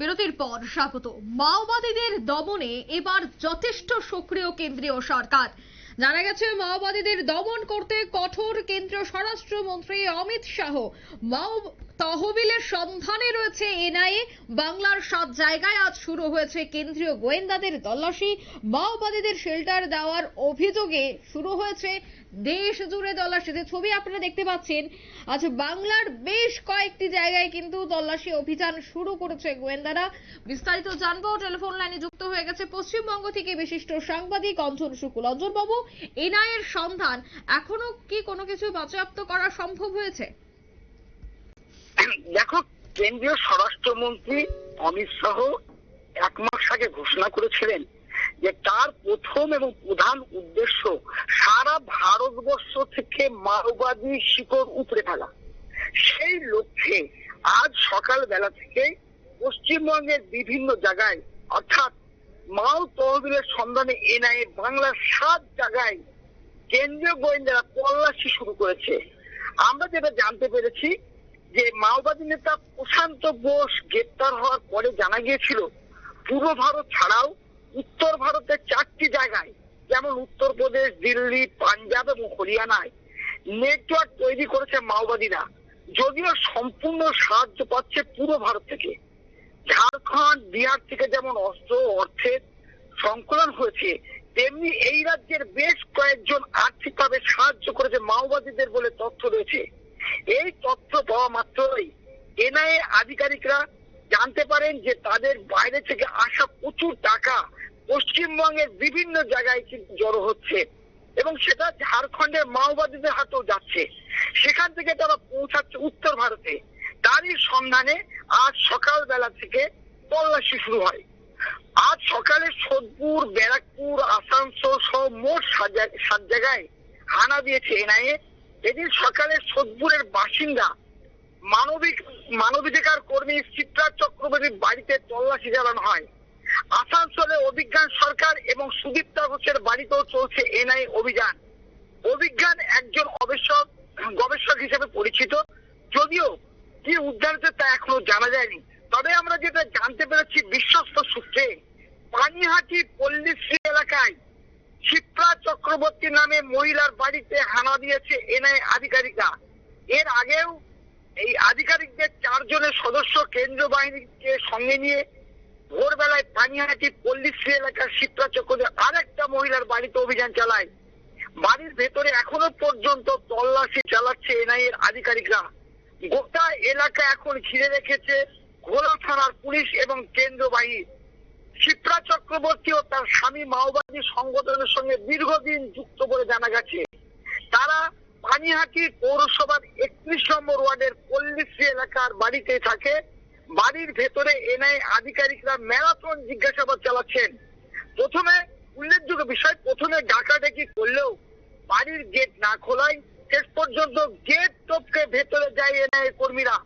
বিরতির পর স্বাগত। মাওবাদীদের দমনে এবার যথেষ্ট সক্রিয় কেন্দ্রীয় সরকার। জানা গেছে, মাওবাদীদের দমন করতে কঠোর কেন্দ্রীয় স্বরাষ্ট্রমন্ত্রী অমিত শাহ মাও তহবিলের সন্ধানে রয়েছে এনআইএ। বাংলার সাত জায়গায় আজ শুরু হয়েছে কেন্দ্রীয় গোয়েন্দাদের তল্লাশি। মাওবাদীদের শেল্টার দেওয়ার অভিযোগে শুরু হয়েছে দেশ জুড়ে তল্লাশি যে ছবি আপনারা দেখতে পাচ্ছেন। আজ বাংলার বেশ কয়েকটি জায়গায় কিন্তু তল্লাশি অভিযান শুরু করেছে গোয়েন্দারা। বিস্তারিত জানব। টেলিফোন লাইনে যুক্ত হয়ে গেছে পশ্চিমবঙ্গ থেকে বিশিষ্ট সাংবাদিক অঞ্জন শুকুল। অঞ্জন বাবু, এনআইএর সন্ধান, এখনও কি কোনো কিছু বাজেয়াপ্ত করা সম্ভব হয়েছে? দেখো, কেন্দ্রীয় স্বরাষ্ট্রমন্ত্রী অমিত শাহ এক মাস আগে ঘোষণা করেছিলেন যে তার প্রথম এবং প্রধান উদ্দেশ্য সারা ভারতবর্ষ থেকে মাওবাদী শিকড় উপড়ে ফেলা। সেই লক্ষ্যে আজ সকাল বেলা থেকে পশ্চিমবঙ্গের বিভিন্ন জায়গায়, অর্থাৎ মাও তহবিলের সন্ধানে এনআইএ বাংলার সাত জায়গায় কেন্দ্রীয় গোয়েন্দারা তল্লাশি শুরু করেছে। আমরা যেটা জানতে পেরেছি যে মাওবাদী নেতা প্রশান্ত বোস গ্রেপ্তার হওয়ার পরে জানা গিয়েছিল, পূর্ব ভারত ছাড়াও উত্তর ভারতের চারটি জায়গায়, যেমন উত্তরপ্রদেশ দিল্লি, পাঞ্জাব এবং হরিয়ানায় নেটওয়ার্ক তৈরি করেছে মাওবাদীরা। যদিও সম্পূর্ণ সাহায্য পাচ্ছে পুরো ভারত থেকে। ঝাড়খণ্ড, বিহার থেকে যেমন অস্ত্র অর্থের সংকলন হয়েছে, তেমনি এই রাজ্যের বেশ কয়েকজন আর্থিকভাবে সাহায্য করেছে মাওবাদীদের বলে তথ্য রয়েছে। এই তথ্য পাওয়া মাত্রই এনআইএ আধিকারিকরা জানতে পারেন যে তাদের বাইরে থেকে আসা প্রচুর টাকা পশ্চিমবঙ্গের বিভিন্ন জায়গায় কিন্তু জড়ো হচ্ছে এবং সেটা ঝাড়খণ্ডের মাওবাদীদের হাতেও যাচ্ছে। সেখান থেকে তারা পৌঁছাচ্ছে উত্তর ভারতে। তারই সন্ধানে আজ সকালবেলা থেকে তল্লাশি শুরু হয়। আজ সকালে সোদপুর, ব্যারাকপুর, আসানসোল সহ মোট সাত জায়গায় হানা দিয়েছে এনআইএ। এদিন সকালে সোদপুরের বাসিন্দা মানবিক, মানবাধিকার কর্মী চিত্রা চক্রবর্তীর বাড়িতে তল্লাশি চালানো হয়। আসানসোলে অভিজ্ঞান সরকার এবং সুদীপ্তা ঘোষের বাড়িতেও চলছে এনআই অভিযান। অভিজ্ঞান একজন গবেষক গবেষক হিসেবে পরিচিত। যদিও কি উদ্ধার হয়েছে তা এখনও জানা যায়নি। তবে আমরা যেটা জানতে পেরেছি, বিশ্বস্ত সূত্রে, পানিহাটি পল্লীশ্রী এলাকায় শিপ্রা চক্রবর্তী নামে মহিলার বাড়িতে হানা দিয়েছে এনআই আধিকারিকরা। এর আগেও এই আধিকারিকদের চারজনের সদস্য কেন্দ্রীয় বাহিনীকে সঙ্গে নিয়ে ভোরবেলায় পানিহাটি পল্লীশ্রী এলাকার শিপ্রা চক্রবর্তী আরেকটা মহিলার বাড়িতে অভিযান চালায়। বাড়ির ভেতরে এখনও পর্যন্ত তল্লাশি চালাচ্ছে এনআই এর আধিকারিকরা। গোটা এলাকা এখন ঘিরে রেখেছে ঘোড়া থানার পুলিশ এবং কেন্দ্র বাহিনী শিপ্রা চক্রবর্তী ও তার স্বামী মাওবাদী সংগঠনের সঙ্গে দীর্ঘদিন যুক্ত বলে জানা গেছে। তারা পানিহাটি পৌরসভার একত্রিশ নম্বর ওয়ার্ডের পল্লীশ্রী এলাকার বাড়িতে থাকে। বাড়ির ভেতরে এনআই আধিকারিকরা ম্যারাথন জিজ্ঞাসাবাদ চালাচ্ছেন। প্রথমে উল্লেখযোগ্য বিষয়, প্রথমে ডাকাডাকি করলেও বাড়ির গেট না খোলায় শেষ পর্যন্ত গেট টপকে ভেতরে যায় এনআই কর্মীরা।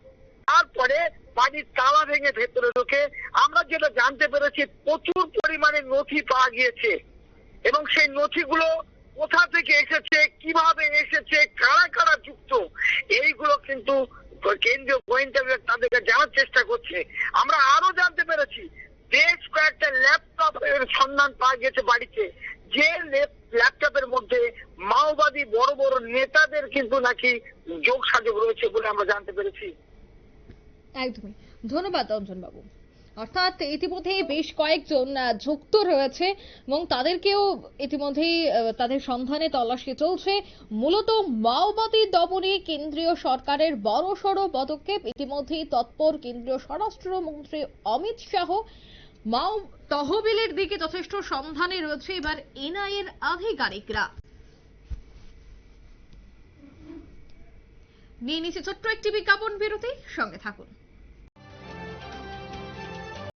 তারপরে বাড়ির তালা ভেঙে ভেতরে ঢোকে আমরা যেটা জানতে পেরেছি, প্রচুর পরিমাণে নথি পাওয়া গিয়েছে। এবং সেই নথিগুলো কোথা থেকে এসেছে, কীভাবে এসেছে, কারা কারা যুক্ত, এইগুলো কিন্তু কেন্দ্রীয় গোয়েন্দা বিভাগ তাদেরকে জানার চেষ্টা করছে। আমরা আরও জানতে পেরেছি, বেশ কয়েকটা ল্যাপটপের সন্ধান পাওয়া গেছে বাড়িতে। যে ল্যাপটপের মধ্যে মাওবাদী বড় বড় নেতাদের কিন্তু নাকি যোগ সাজগ রয়েছে বলে আমরা জানতে পেরেছি। একদমই। ধন্যবাদ অঞ্জন বাবু অর্থাৎ ইতিমধ্যেই বেশ কয়েকজন যুক্ত রয়েছে এবং তাদেরকেও ইতিমধ্যেই তাদের সন্ধানে তল্লাশি চলছে। মূলত মাওবাদী দমনে কেন্দ্রীয় সরকারের বড় বড়সড় পদক্ষেপ। ইতিমধ্যেই তৎপর কেন্দ্রীয় স্বরাষ্ট্রমন্ত্রী অমিত শাহ মাও তহবিলের দিকে যথেষ্ট সন্ধানে রয়েছে। এবার এনআইএর আধিকারিকরা। নিয়ে নিচ্ছে ছোট্ট একটি বিজ্ঞাপন বিরতি। সঙ্গে থাকুন।